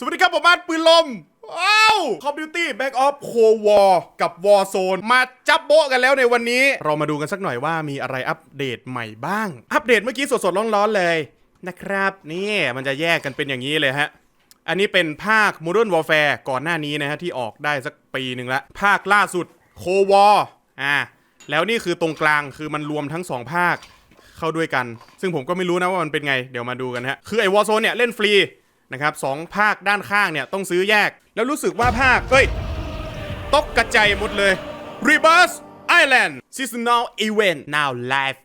สวัสดีครับผมมาร์ทปืนลมว้าว Call of Duty Back of Cold War กับ Warzone มาจับโบกันแล้วในวันนี้ เรามาดูกันสักหน่อยว่ามีอะไรอัปเดตใหม่บ้าง อัปเดตเมื่อกี้สดๆร้อนๆเลยนะครับ นี่มันจะแยกกันเป็นอย่างนี้เลยฮะ อันนี้เป็นภาค Modern Warfare ก่อนหน้านี้นะฮะที่ออกได้สักปีหนึ่งละ ภาคล่าสุด Cold War อ่าแล้วนี่คือตรงกลางคือมันรวมทั้งสองภาคเข้าด้วยกัน ซึ่งผมก็ไม่รู้นะว่ามันเป็นไง เดี๋ยวมาดูกันฮะ คือไอ้วอ r z โซนเนี่ยเล่นฟรี นะครับสองภาคด้านข้างเนี่ยต้องซื้อแยก แล้วรู้สึกว่าภาคเฮ้ยตกกระจายหมดเลย Rebirth Island Seasonal Event now live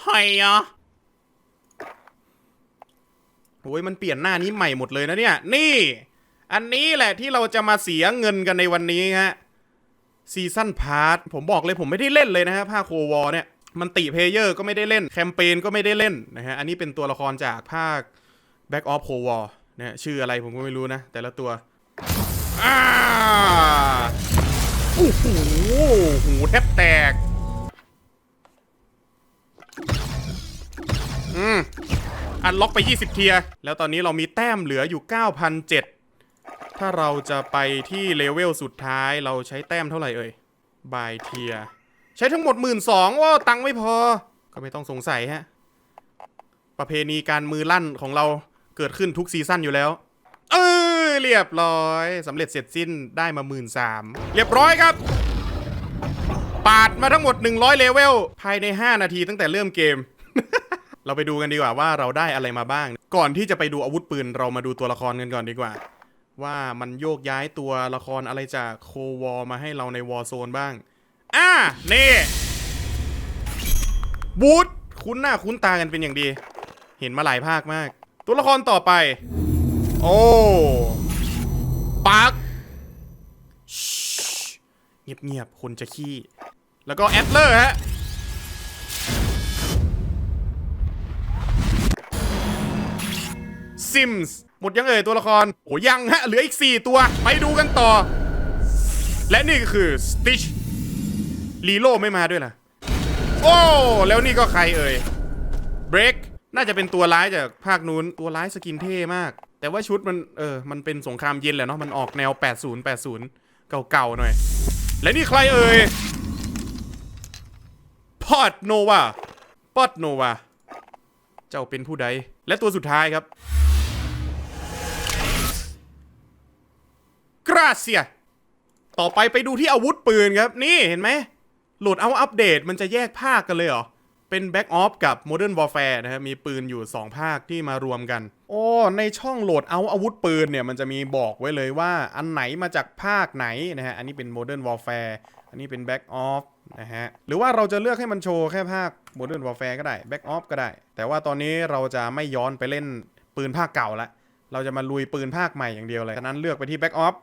เฮ้ยอะโอ้ยมันเปลี่ยนหน้านี้ใหม่หมดเลยนะเนี่ย นี่ อันนี้แหละที่เราจะมาเสียเงินกันในวันนี้ฮะซีซั่นพาร์ทผมบอกเลยผมไม่ได้เล่นเลยนะฮะภาคโควอเนี่ยมันติเพลเยอร์ก็ไม่ได้เล่น แคมเปญก็ไม่ได้เล่นนะฮะอันนี้เป็นตัวละครจากภาค Back of Cold War นะชื่ออะไรผมก็ไม่รู้นะ แต่ละตัวอ่าโอ้โหหูแทบแตก อืม อันล็อกไป 20 เทีย แล้วตอนนี้เรามีแต้มเหลืออยู่ 9,007 ถ้าเราจะไปที่เลเวลสุดท้ายเราใช้แต้มเท่าไหร่เอ่ย บายเทีย ใช้ทั้งหมด 1 2ื่นสองว่าตังค์ไม่พอ ก็ไม่ต้องสงสัยฮะ ประเพณีการมือลั่นของเรา เกิดขึ้นทุกซีซั่นอยู่แล้ว เออเรียบร้อยสำเร็จเสร็จสิ้นได้มา1 3ื่นสามเรียบร้อยครับ ปาดมาทั้งหมด 100 เลเวล ภายใน 5 นาทีตั้งแต่เริ่มเกม เราไปดูกันดีกว่าว่าเราได้อะไรมาบ้าง ก่อนที่จะไปดูอาวุธปืนเรามาดูตัวละครกันก่อนดีกว่า ว่ามันโยกย้ายตัวละครอะไรจากโควอลมาให้เราในวอ r z โซนบ้างอ่านี่บูธคุ้นหน้าคุ้นตากันเป็นอย่างดี เห็นมาหลายภาคมาก ตัวละครต่อไป โอ้ปักเงียบๆคนจะขี้ แล้วก็แอดเลอร์ฮะซิมส์หมดยังเอ่ยตัวละคร โอ้ยังฮะ เหลืออีก 4 ตัว ไปดูกันต่อ และนี่ก็คือสติชลีโลไม่มาด้วยล่ะ โอ้ แล้วนี่ก็ใครเอ่ย น่าจะเป็นตัวร้ายจากภาคนู้นตัวร้ายสกินเท่มาก แต่ว่าชุดมันเออมันเป็นสงครามเย็นแหละเนาะมันออกแนว 80 80 เก่าๆหน่อย และนี่ใครเอ่ยพอดโนวาปอดโนวาเจ้าเป็นผู้ใด และตัวสุดท้ายครับกราเซีย ต่อไปไปดูที่อาวุธปืนครับ นี่เห็นไหมโหลดเอาอัปเดตมันจะแยกภาคกันเลยเหรอ เป็น Back Off กับ Modern Warfare นะครับมีปืนอยู่ 2 ภาคที่มารวมกัน โอ้ในช่องโหลดเอาอาวุธปืนเนี่ย มันจะมีบอกไว้เลยว่าอันไหนมาจากภาคไหนนะฮะ อันนี้เป็น Modern Warfare อันนี้เป็น Back Off นะฮะ หรือว่าเราจะเลือกให้มันโชว์แค่ภาค Modern Warfare ก็ได้ Back Off ก็ได้ แต่ว่าตอนนี้เราจะไม่ย้อนไปเล่นปืนภาคเก่าละเราจะมาลุยปืนภาคใหม่อย่างเดียวเลยฉะนั้นเลือกไปที่ Back Off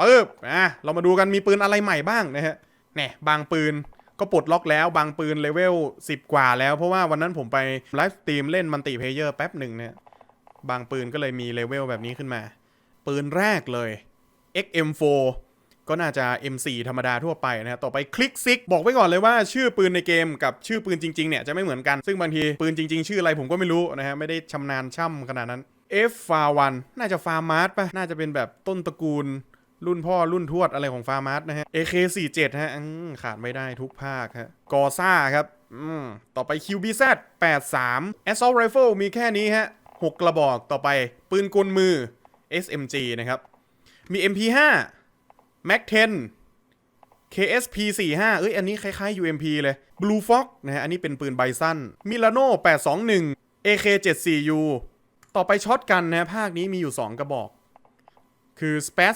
ปึ๊บอะเรามาดูกันมีปืนอะไรใหม่บ้างนะฮะแน่บางปืน ก็ปลดล็อกแล้วบางปืนเลเวล10 กว่าแล้ว เพราะว่าวันนั้นผมไปไลฟ์สตรีมเล่นมัลติเพเยอร์แป๊บหนึ่งเนี่ย บางปืนก็เลยมีเลเวลแบบนี้ขึ้นมา ปืนแรกเลย XM4 ก็น่าจะ M4 ธรรมดาทั่วไปนะฮะ ต่อไปคลิกซิกบอกไว้ก่อนเลยว่าชื่อปืนในเกมกับชื่อปืนจริง ๆ เนี่ย จะไม่เหมือนกัน ซึ่งบางทีปืนจริง ๆ ชื่ออะไรผมก็ไม่รู้นะฮะ ไม่ได้ชำนาญช่ำขนาดนั้น F f a r 1น่าจะฟาร์มาร์ปะน่าจะเป็นแบบต้นตระกูล รุ่นพ่อรุ่นทวดอะไรของฟาร์มาร์นะฮะ AK47 ฮะขาดไม่ได้ทุกภาคฮะกอซ่าครับอืมต่อไป QBZ 83 Assault Rifle มีแค่นี้ฮะ 6 กระบอกต่อไปปืนกลมือ SMG นะครับ มี MP5 Mac 10 KSP 45เอ้ย อันนี้คล้ายๆ UMP เลย Blue Fox นะฮะ อันนี้เป็นปืนไบสั้น Milano 821 AK 74U ต่อไปช็อตกันนะภาคนี้มีอยู่ 2 กระบอก คือ Spare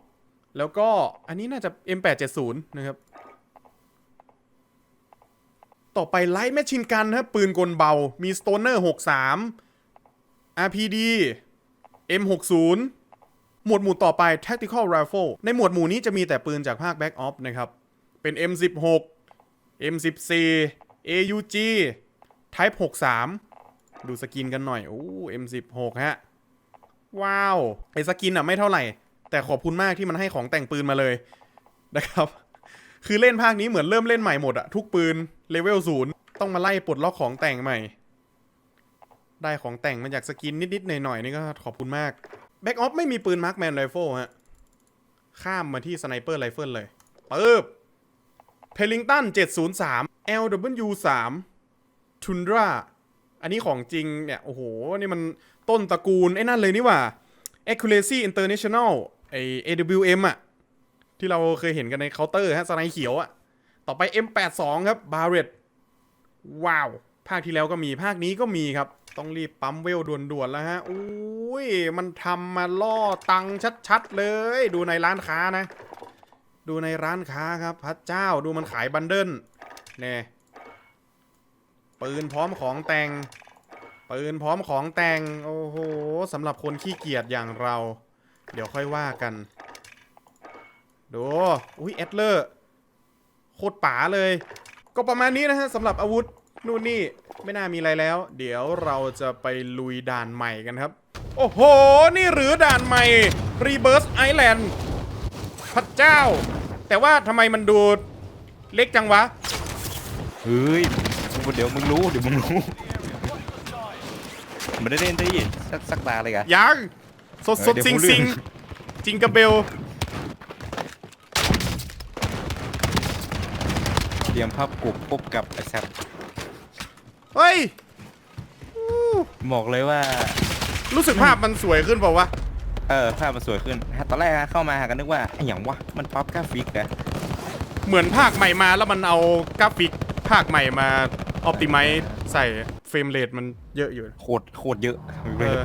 12 แล้วก็อันนี้น่าจะ M870 นะครับ ต่อไป Light Machine Gun นะปืนกลเบา มี Stoner 63 RPD M60 หมวดหมู่ต่อไป Tactical Rifle ในหมวดหมู่นี้จะมีแต่ปืนจากภาค Back Off นะครับ เป็น M16 M14 AUG Type 63 ดูสกินกันหน่อย โอ้ M16 ฮะ ว้าว ไอสกินอะไม่เท่าไหร่ แต่ขอบคุณมากที่มันให้ของแต่งปืนมาเลยนะครับ คือเล่นภาคนี้เหมือนเริ่มเล่นใหม่หมดอะทุกปืนเลเวลศูนย์ต้องมาไล่ปลดล็อกของแต่งใหม่ ได้ของแต่งมาจากสกินนิดๆหน่อยๆนี่ก็ขอบคุณมากแบ็กออฟไม่มีปืนมาร์คแมนไรเฟิลฮะ ข้ามมาที่สไนเปอร์ไรเฟิลเลยปึ๊บเพลิงตัน 703 LW3 Tundra อันนี้ของจริงเนี่ย โอ้โห นี่มัน ต้นตระกูลไอ้นั่นเลยนี่ว่า Accuracy International ไอ AWM อะที่เราเคยเห็นกันในเคาน์เตอร์ฮะสไนเขียวอะต่อไป M82 ครับ Barrett ว้าว ภาคที่แล้วก็มีภาคนี้ก็มีครับ ต้องรีบปั๊มเวลด่วนๆแล้วฮะอุ้ย มันทำมาล่อตังชัดๆเลย ดูในร้านค้านะ ดูในร้านค้าครับ พระเจ้าดูมันขายบันเดิลเน่ปืนพร้อมของแต่ง ปืนพร้อมของแต่ง โอ้โหสำหรับคนขี้เกียจอย่างเรา เดี๋ยวค่อยว่ากัน ดู อุ้ยแอดเลอร์ โคตรป๋าเลย ก็ประมาณนี้นะฮะสำหรับอาวุธ นู่นนี่ ไม่น่ามีอะไรแล้ว เดี๋ยวเราจะไปลุยด่านใหม่กันครับ โอ้โห นี่หรือด่านใหม่ Rebirth Island พระเจ้า แต่ว่าทำไมมันดูเล็กจังวะ เฮ้ย เดี๋ยวมึงรู้ เดี๋ยวมึงรู้ มันได้เล่นได้ยินสักสักตาเลยกะ ยังสดสดเออเดี๋ยวซิงผมลืมซิงจิงกระเบลเตรียมภาพกบพบกับไอ้แซบเฮ้ยบอกเลยว่า รู้สึกภาพมันสวยขึ้นเปล่าวะเออภาพมันสวยขึ้นตอนแรกอะเข้ามาหากันนึกว่าไอ้หยังวะมันปั๊บกราฟิกเหรอเหมือนภาคใหม่มาแล้วมันเอากราฟิกภาคใหม่มาออ t ติไม e ใส่เฟ รมเรทมันเยอะอยู่โคตรโคตรเยอะเออ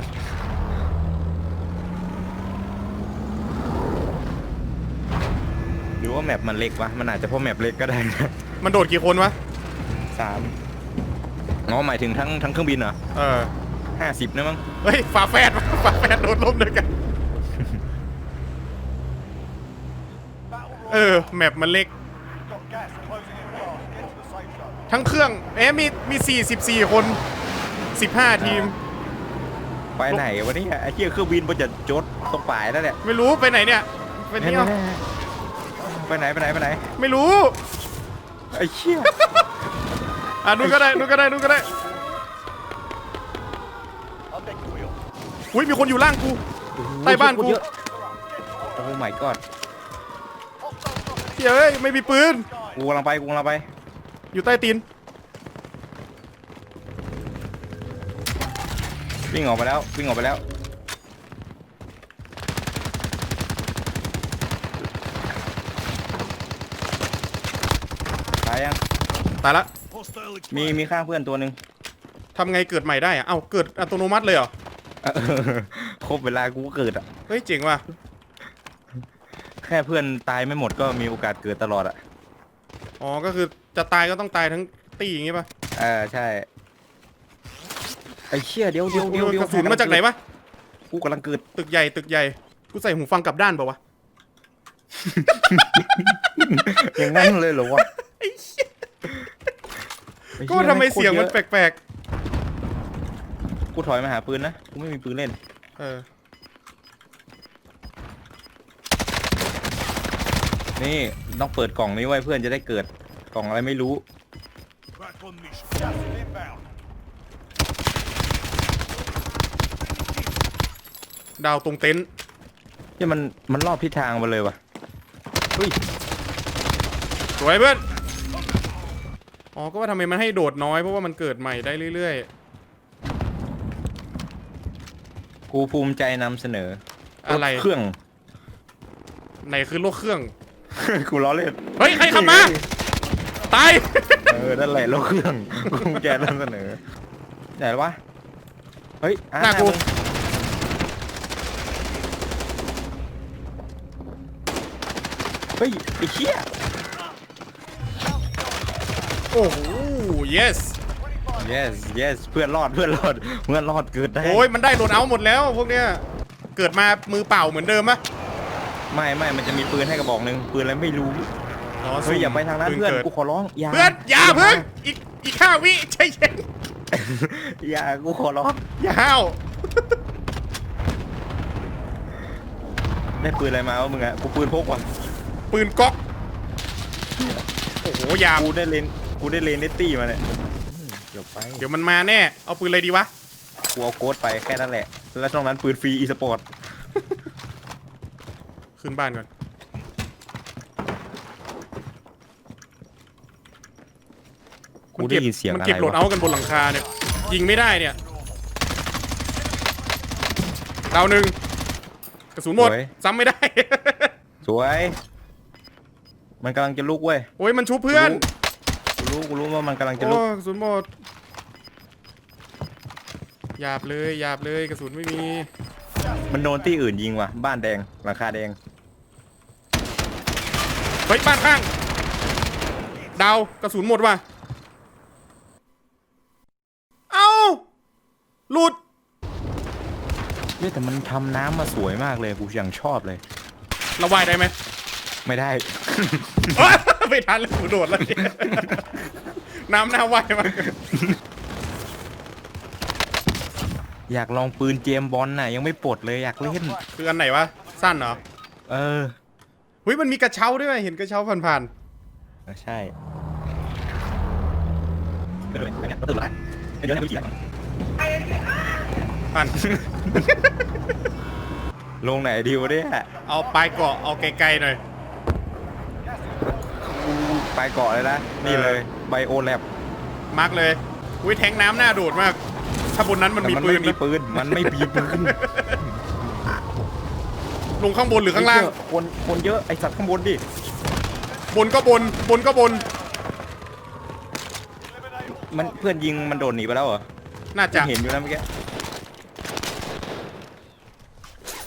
หรือว่าแมปมันเล็กวะมันอาจจะเพราะแมปเล็กก็ได้นะมันโดดกี่คนวะสามอ๋อหมายถึงทั้งทั้งเครื่องบินเหรอเออห้าสิบนะมั้งเฮ้ยฝาแฝดฝาแฝดโดดล่มด้วยกัน เออแมปมันเล็ก ทั้งเครื่องเอ๊ะมีมี 44 คน 15 ทีม ไปไหนวะเนี่ยไอ้เหี้ยเครื่องบินมันจะจดตรงปลายแล้วเนี่ยไม่รู้ไปไหนเนี่ยไปเที่ยวไปไหนไปไหนไปไหน ไม่รู้ไอ้เชี่ยอะนู่นก็ได้นู่นก็ได้นู่นก็ได้อุ้ยมีคนอยู่ล่างกูใต้บ้านกูเยอะโอ้ my god เฮ้ยไม่มีปืนกูกำลังไปกูกำลังไป อยู่ใต้ตีนวิ่งออกไปแล้ววิ่งออกไปแล้ว ตายยังตายละมีมีข้างเพื่อนตัวหนึ่งทำไงเกิดใหม่ได้อะเอ้าเกิดอัตโนมัติเลยเหรอ เออครบเวลากูก็เกิดอะ เฮ้ยเจ๋งว่ะ แค่เพื่อนตายไม่หมดก็มีโอกาสเกิดตลอดอะ อ๋อ ก็คือ จะตายก็ต้องตายทั้งตีอย่างงี้ป่ะเออใช่ ไอ้เชี่ยเดี๋ยวเดี๋ยวเดี๋ยวเดี๋ยวกระสุนมาจากไหนปะกูกำลังเกิดตึกใหญ่ตึกใหญ่กูใส่หูฟังกลับด้านเปล่าวะอย่างนั้นเลยเหรอวะก็ทำไมเสียงมันแปลกกูถอยมาหาปืนนะ กูไม่มีปืนเล่นๆเออ นี่ต้องเปิดกล่องนี้ไว้เพื่อนจะได้เกิด กล่องอะไรไม่รู้ ดาวตรงเต็นท์ที่มันมันรอบทิศทางมาเลยวะเฮ้ยสวยเพื่อน อ๋อ ก็ว่าทำไมมันให้โดดน้อยเพราะว่ามันเกิดใหม่ได้เรื่อยกูภูมิใจนำเสนอๆ อะไร ถเครื่อง ไหนคือโลกเครื่อง กูล้อเล่น เฮ้ย ใครขับมา ตาย เออ นั่นแหละรถเครื่องกูภูมิใจนำเสนอไหนวะ เฮ้ยอ่หน้ากู มึงเฮ้ย ไอ้เชี่ยโอ้โห yes yes yes เพื่อนรอด เพื่อนรอด เพื่อนรอดเกิดได้ โอ้ยมันได้โหลดเอาหมดแล้วพวกเนี้ย เกิดมามือเปล่าเหมือนเดิมปะไม่ไม่มันจะมีปืนให้กระบอกหนึ่งปืนอะไรไม่รู้ อ๋อเฮ้ยอย่าไปทางนั้นปืเพื่อนกิดกูขอร้องอย่าเพื่อนอย่าเพิ่งอีกอีกห้าวิใจเย็นอย่ากูขอร้องอย่าห้าวได้ปืนอะไรมาวะมึงอะกูปืนพกว่ะปืนก๊อกโอ้โหยามกูได้เลนกูได้เลนเนตตี้มาเนี่ยอืมเดี๋ยวไปเดี๋ยวมันมาแน่เอาปืนอะไรดีวะกูเอาโค้ดไปแค่นั้นแหละ แล้วตรงนั้นปืนฟรีอีสปอร์ตขึ้นบ้านก่อน กูได้ยินเสียงมันอะไรเก็บโหลดวะเอาท์กันบนหลังคาเนี่ย ยิงไม่ได้เนี่ย ดาวหนึ่งกระสุนหมดสวยซ้ำไม่ได้ สวย มันกำลังจะลุกเว้ยโอ้ยมันชุบเพื่อน กูรู้กูรู้ว่ามันกำลังจะโอ้ลุกกระสุนหมดหยาบเลยหยาบเลยกระสุนไม่มี มันโดนที่อื่นยิงว่ะ บ้านแดงหลังคาแดงเฮ้ยบ้านข้าง ดาวกระสุนหมดว่ะ เอ้า หลุดเฮ้ยแต่มันทำน้ำมาสวยมากเลยกูยังชอบเลย เราว่ายได้ไหมไม่ได้เอ้ยไม่ทันแล้วกูโดดแล้วเนี่ยน้ำหน้าว่ายมากอยากลองปืนเจมส์บอลน่ะ ยังไม่ปลดเลยอยากเล่น คืออันไหนวะ สั้นเหรอเออเฮ้ยมันมีกระเช้าด้วยไหมเห็นกระเช้าผ่านใช่เดี๋ยวตื่นละเดี๋ยวให้ผู้หญิงๆผ่านลงไหนดีวะเนี่ยเอาปลายเกาะเอาไกลๆหน่อยกูไปเกาะเลยนะ นี่เลยไบโอแลบมาร์กเลยอุ้ยแทงน้ำหน้าโดดมาก ถ้าบนนั้นมันแต่มีมันปืไม่นมีนะปืน มันไม่มีปืนลงข้างบนหรือข้างล่าง คนคนเยอะไอสัตว์ข้างบนดิ บนก็บน บนก็บน มันเพื่อนยิงมันโดดหนีไปแล้วเหรอน่าจะ เห็นอยู่นะเมื่อกี้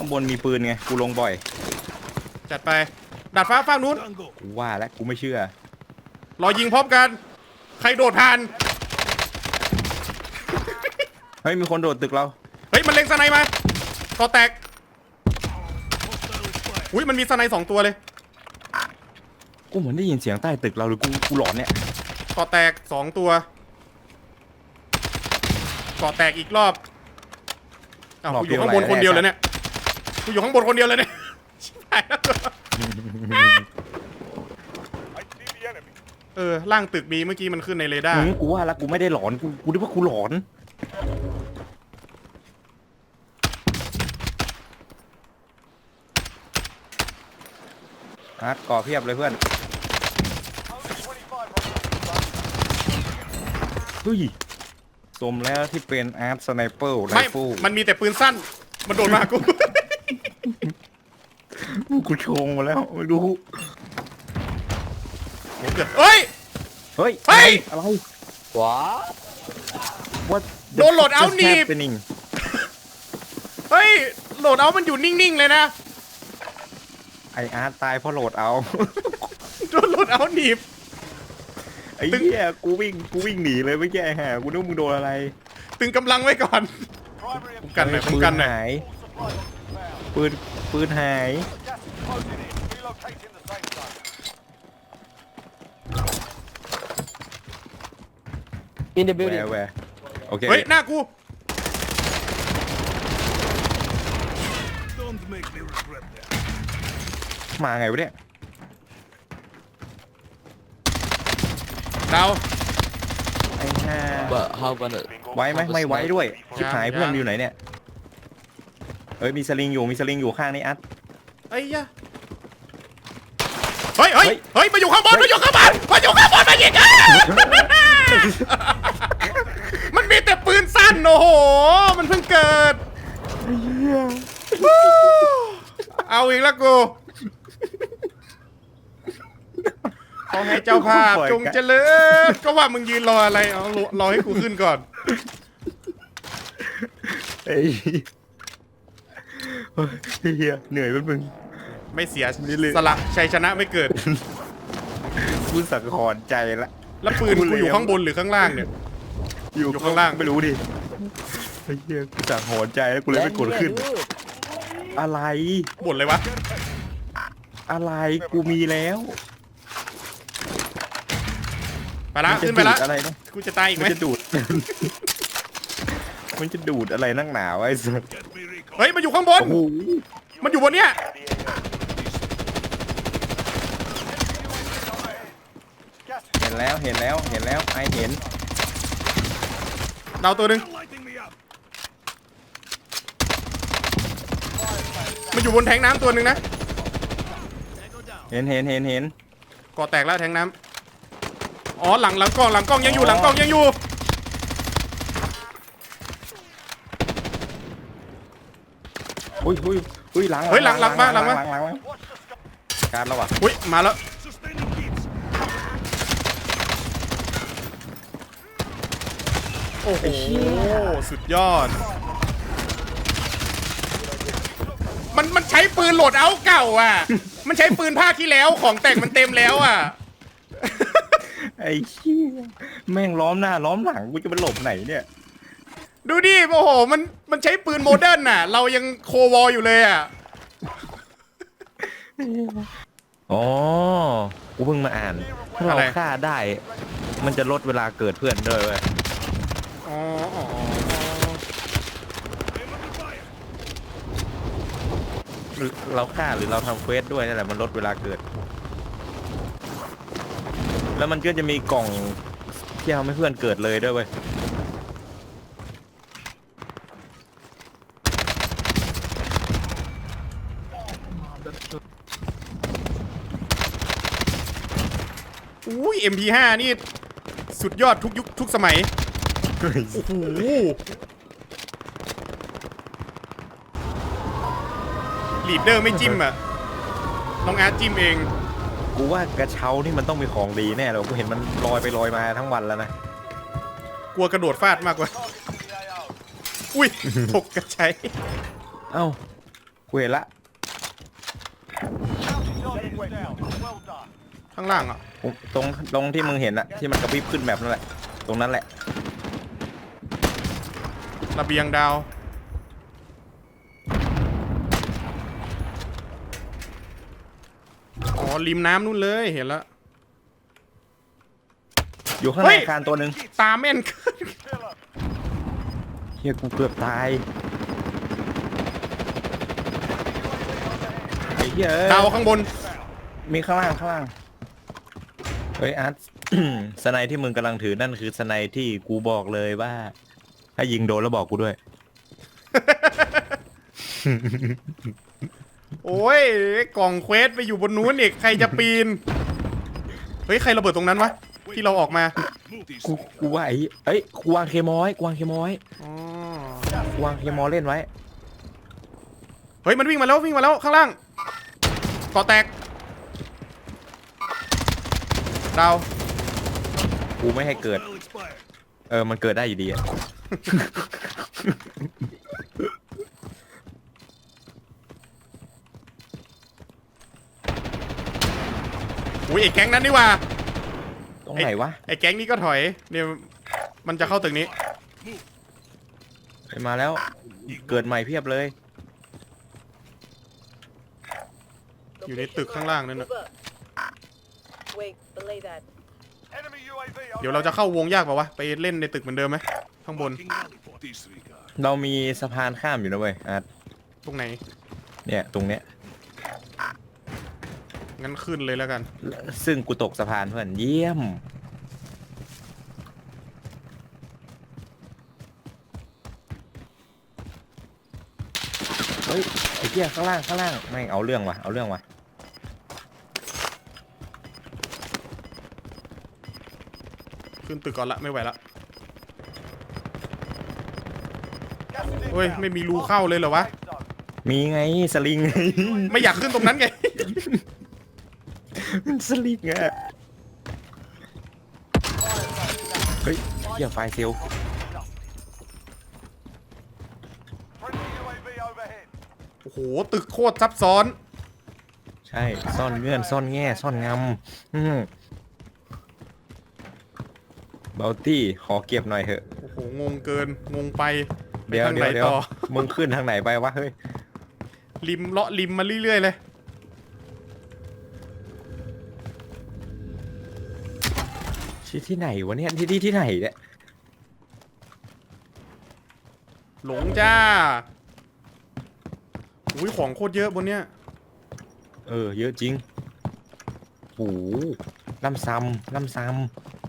ข้างบนมีปืนไงกูลงบ่อยจัดไปดาดฟ้าฝั่งนู้น กูว่าแล้วกูไม่เชื่อ รอยิงพร้อมกัน ใครโดดผ่าน เฮ้ยมีคนโดดตึกเรา เฮ้ย มันเล็งสไนมาต่อแตก อุ้ยมันมีสไนสองตัวเลยกูเหมือนได้ยินเสียงใต้ตึกเราหรือกูกูหลอนเนี่ยต่อแตกสองตัวต่อแตกอีกรอบอ้าวรอบกูอยู่ข้างเดีบยวนอะไรคนเดียวเลยแน่เนี่ย กูอยู่ข้างบนคนเดียวเลยเนี่ยชิบหายแล้วเออล่างตึกมีเมื่อกี้มันขึ้นในเรดาร์มึงกูว่าแล้วกูไม่ได้หลอนกูกูนึกว่ากูหลอนอาร์ตก่อเพียบเลยเพื่อนเฮ้ยสมแล้วที่เป็นอาร์ตสไนเปอร์ไรไม่ฟิลมันมีแต่ปืนสั้น มันโดนมากู กูชงมาแล้วไม่รู้เฮ้ย เฮ้ยเฮ้ย อะไร ว้าว่าโดนโหลดเอาท์หนีบเป็นเฮ้ยโหลดเอาท์มันอยู่นิ่งๆเลยนะไออาร์ตตายเพราะโหลดเอา โดนโหลดเอาท์หนีบ ไอ้เหี้ยกูวิ่งกูวิ่งหนีเลยไม่แก้แห่กูนึกว่ามึงโดนอะไรตึงกำลังไว้ก่อนป้องกันหน่อยป้องกันหน่อยหายปืนปืนหาย อินเดแหบิววดิ้งแหวโอเคเฮ้ย หน้ากูมาไงวะเนี่ย ดาว ไอ้ห่า but how gonna ไว้ไหมไม่ไว้ด้วยชิบหายยัง เพื่อนยังอยู่ไหนเนี่ยเฮ้ยมีสลิงอยู่มีสลิงอยู่ข้างนี้อัดเอ้ยยะ เฮ้ยเฮ้ยเฮ้ยเฮ้ยมาอยู่ข้างบนมาอยู่ข้างบนมาอยู่ข้างบนมายิงอะมันมีแต่ปืนสั้นโอ้โห มันเพิ่งเกิด เอาอีกแล้วกูขอให้เจ้าภาพจงเจริญก็ว่ามึงยืนรออะไรเอารอรอให้กูขึ้นก่อนเฮ้ยเฮ้ยเฮียเหนื่อยแป๊บนึง ไม่เสียนี่เลยสละชัยชนะไม่เกิดกูสังหรณ์ใจละแล้วปืนกูอยู่ข้างบนหรือข้างล่างเนี่ย อยู่อยู่ข้างล่างไม่รู้ดิไอ้เฮียกูสังหรณ์ใจแล้วกูเลยไม่กดขึ้น อะไรบ่นเลยวะ อะไรกูมีแล้วไปละมัจขึ้นไปละดูดอะไรนะกูจะตายอีกไหมัมนจะดูด มันจะดูดอะไรนักหนาวะไอ้สัสเฮ้ยมันอยู่ข้างบนโอ้โหมันอยู่บนเนี้ย เห็ นแล้วเห็นแล้วเห็นแล้วไอเห็นดาวตัวหนึ่งมันอยู่บนแทงน้ำตัวหนึ่งนะเห็นเห็นเห็นเห็นก่อแตกแล้วแทงน้ำอ๋อหลังหลังกล้องหลังกล้องยังอยู่หลังกล้องยังอยู่อุ้ยอุ้ยอุ้ยหลังเฮ้ยหลังหลังมาหลังมาหลังหลังการแล้วว่ะอุ้ยมาแล้ว โอ้โหสุดยอด มันมันใช้ปืนโหลดเอาท์เก่าอะ มันใช้ปืนภาคที่แล้วของแต่งมันเต็มแล้วอะ ไอ้เหี้ยแม่งล้อมหน้าล้อมหลังกูจะไปหลบไหนเนี่ยดูดิโอ้โห มันมันใช้ปืนโมเดิร์นน่ะ เรายังโควอลอยู่เลยอะ อ๋อ กูเพิ่งมาอ่าน ถ้าเราอะไร ฆ่าได้ มันจะลดเวลาเกิดเพื่อนด้วยเว้ย เราฆ่าหรือเราทำเควสด้วยนั่นแหละมันลดเวลาเกิด แล้วมันก็จะมีกล่องที่ทำให้เพื่อนเกิดเลยด้วยเว้ยอุ้ย MP5 นี่ สุดยอดทุกยุคทุกสมัย โอ้โห ลีดเดอร์ไม่จิ้มอะ น้องอาร์ตจิ้มเอง กูว่ากระเช้านี่มันต้องมีของดีแน่เลยกูเห็นมันลอยไปลอยมาทั้งวันแล้วนะ กลัวกระโดดฟาดมากกว่า อุ้ยตกกระชัยเอ้ากูเห็นละ ข้างล่างอะ ตรงตรงที่มึงเห็นอะที่มันกระพริบขึ้นแบบนั่นแหละ ตรงนั้นแหละ ระเบียงดาว อ๋อ ริมน้ำนู่นเลยเห็นแล้ว อยู่ข้างเฮ้ในยอาคารตัวหนึ่งตาแม่นขึ้นเฮียกูเกือบตายไอ้เหี้ยเอ้ยดาวข้างบน มีข้างล่างข้างล่างเฮ้ยอาร์ต สไนที่มึงกำลังถือนั่นคือสไนที่กูบอกเลยว่า ถ้ายิงโดนแล้วบอกกูด้วย โอ้ยกล่องเควสไปอยู่บนนู้นอีกใครจะปีน เฮ้ยใครระเบิดตรงนั้นวะที่เราออกมากูกูว่าไอ้เอ้ยกูวางเคมอยกูวางเคมอยอ๋อกูวางเคมอยเล่นไว้ เฮ้ยมันวิ่งมาแล้ววิ่งมาแล้วข้างล่างก่อแตกดาวกูไม่ให้เกิด เออมันเกิดได้อยู่ดีอะ อุ้ยไอ้แก๊งนั้นนี่หว่าตรงไหนวะไอ้แก๊งนี้ก็ถอยเนี่ยมันจะเข้าตึกนี้ไปมาแล้ว เกิดใหม่เพียบเลย อยู่ในตึกข้างล่างนั่นน่ะ Wait, belay that. เดี๋ยวเราจะเข้าวงยากป่าวะ ไปเล่นในตึกเหมือนเดิมไหมข้างบน เรามีสะพานข้ามอยู่นะเว้ยอาร์ตตรงไหน เนี่ย ตรงเนี้ย งั้นขึ้นเลยแล้วกัน ซึ่งกูตกสะพานเพื่อนเยี่ยม เฮ้ยไอ้เหี้ยข้างล่างข้างล่างไม่งเอาเรื่องว่ะเอาเรื่องว่ะขึ้นตึกก่อนละไม่ไหวละเฮ้ยไม่มีรูเข้าเลยเหรอวะ มีไงสลิงไง ไม่อยากขึ้นตรงนั้นไง มันสลิงอะเฮ้ยเหี้ยไฟเซลลโอ้โห ตึกโคตรซับซ้อน ใช่ ซ่อนเงื่อน ซ่อนแง่ ซ่อนงำอืมเบลตี้ ขอเก็บหน่อยเถอะ โอ้โห งงเกิน งงไปไปเดี๋ยวทางเดี๋ไหยนวเดี๋ยวต่อ มึงขึ้นทางไหนไปวะ เฮ้ย ริมเลาะริมมาเรื่อยๆเลย ที่ที่ไหนวะเนี่ยที่ที่ที่ไหนเนี่ยหลงจ้าอุ้ยของโคตรเยอะบนเนี้ยเออเยอะจริงโอ้โหล่ำซ้ำล่ำซ้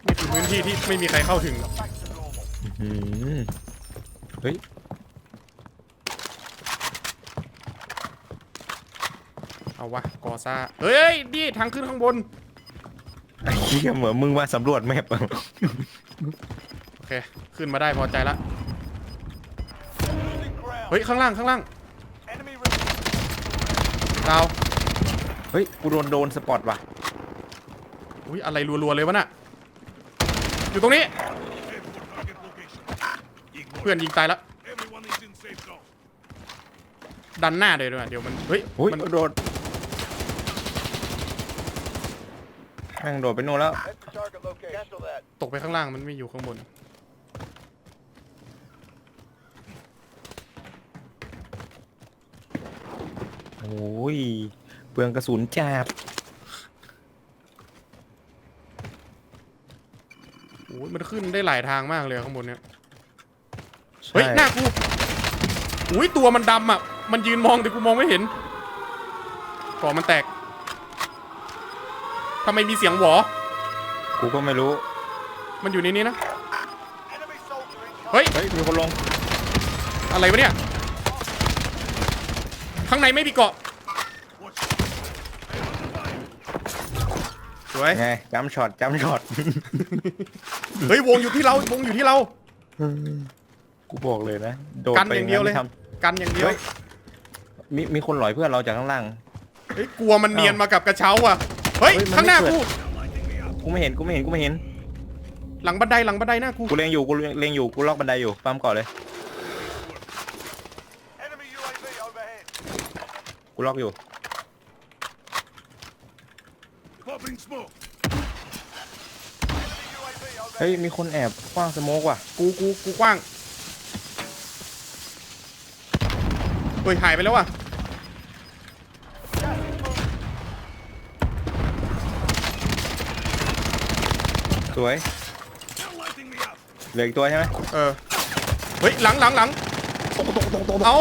นี่คือพื้นที่ที่ไม่มีใครเข้าถึงำอื้อหือเฮ้ยเอาวะกอซ่าเฮ้ยนี่ทางขึ้นข้างบน ไอ้เหี้ยเหมือนมึงมาสำรวจแมพอะโอเค ขึ้นมาได้พอใจละเฮ้ย ข้างล่างข้างล่างดาวเฮ้ยกูโดนโดนสปอตว่ะอุ้ยอะไรรัวๆเลยวะน่ะอยู่ตรงนี้ เพื่อนยิงตายแล้ว Everyone is in safe zone. ดันหน้าเลยด้วยเดี๋ยวมันเฮ้ยอุ้ยมันโดน แม่งโดดไปนู่นแล้ว ตกไปข้างล่างมันไม่อยู่ข้างบน โอ้ยเปลืองกระสุนจับโอ้ยมันขึ้นได้หลายทางมากเลยข้างบนเนี้ย เฮ้ย หน้ากูอุ้ยตัวมันดำอะ มันยืนมองแต่กูมองไม่เห็นก่อมันแตก ทำไมมีเสียงหวอ กูก็ไม่รู้ มันอยู่ในนี้นะ เฮ้ย เฮ้ยมีคนลง อะไรวะเนี่ย ข้างในไม่มีเกาะ สวย ไงจัมช็อตจัมช็อต เฮ้ยวงอยู่ที่เรา วงอยู่ที่เรา กูบอกเลยนะ โดดกันไปอย่างเดียวเลยทกันอย่างเดียวเฮ้ยำมีมีคนหลอยเพื่อนเราจากข้างล่าง เฮ้ยกลัวมันเนียนมากับกระเช้าอะ เฮ้ย เฮ้ยมันข้างหน้าไม่กูเกิดกูไม่เห็นกูไม่เห็นกูไม่เห็นหลังบันไดหลังบันไดหน้ากู กูเล็งอยู่กูเล็งอยู่กูล็อกบันไดอยู่ปั๊มก่อนเลย Enemy UAV overhead. กูล็อกอยู่ Popping smoke. เฮ้ยมีคนแอบคว้างสโมกว่ะกูกูกูกว้าง เฮ้ยหายไปแล้วว่ะ สวย They're lighting me up. เหลืออีกตัวใช่ไหมเออ เฮ้ย หลังหลังหลังเอ้า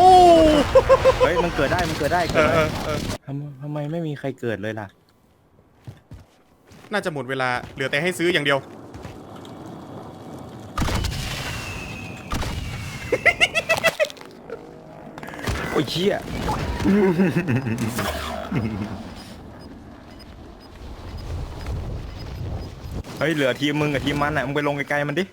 เฮ้ยมันเกิดได้มันเกิดได้เอเกิดอได้เออเออทำทำไมไม่มีใครเกิดเลยล่ะ น่าจะหมดเวลา เหลือแต่ให้ซื้ออย่างเดียว โอ้ยเชี่ย ฮ้ยเหลือทีมมึงกับทีมมันอะมึงไปลงไกลๆมันดิ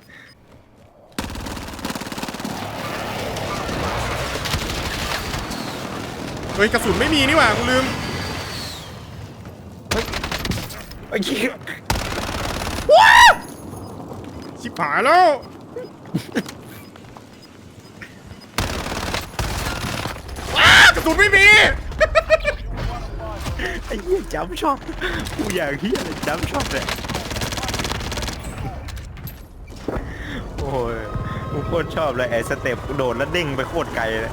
เฮ้ยกระสุนไม่มีนี่หว่ากูลืมไอ้เชี่ยชิบหายแล้วว้ากระสุนไม่มีไอ้เหี้ยจำชอบกูอยากเฮียเลยจำชอบเลย โอ้ยกูโคตรชอบเลยไอ้สเต็ปกูโดดแล้วเด้งไปโคตรไกลเลย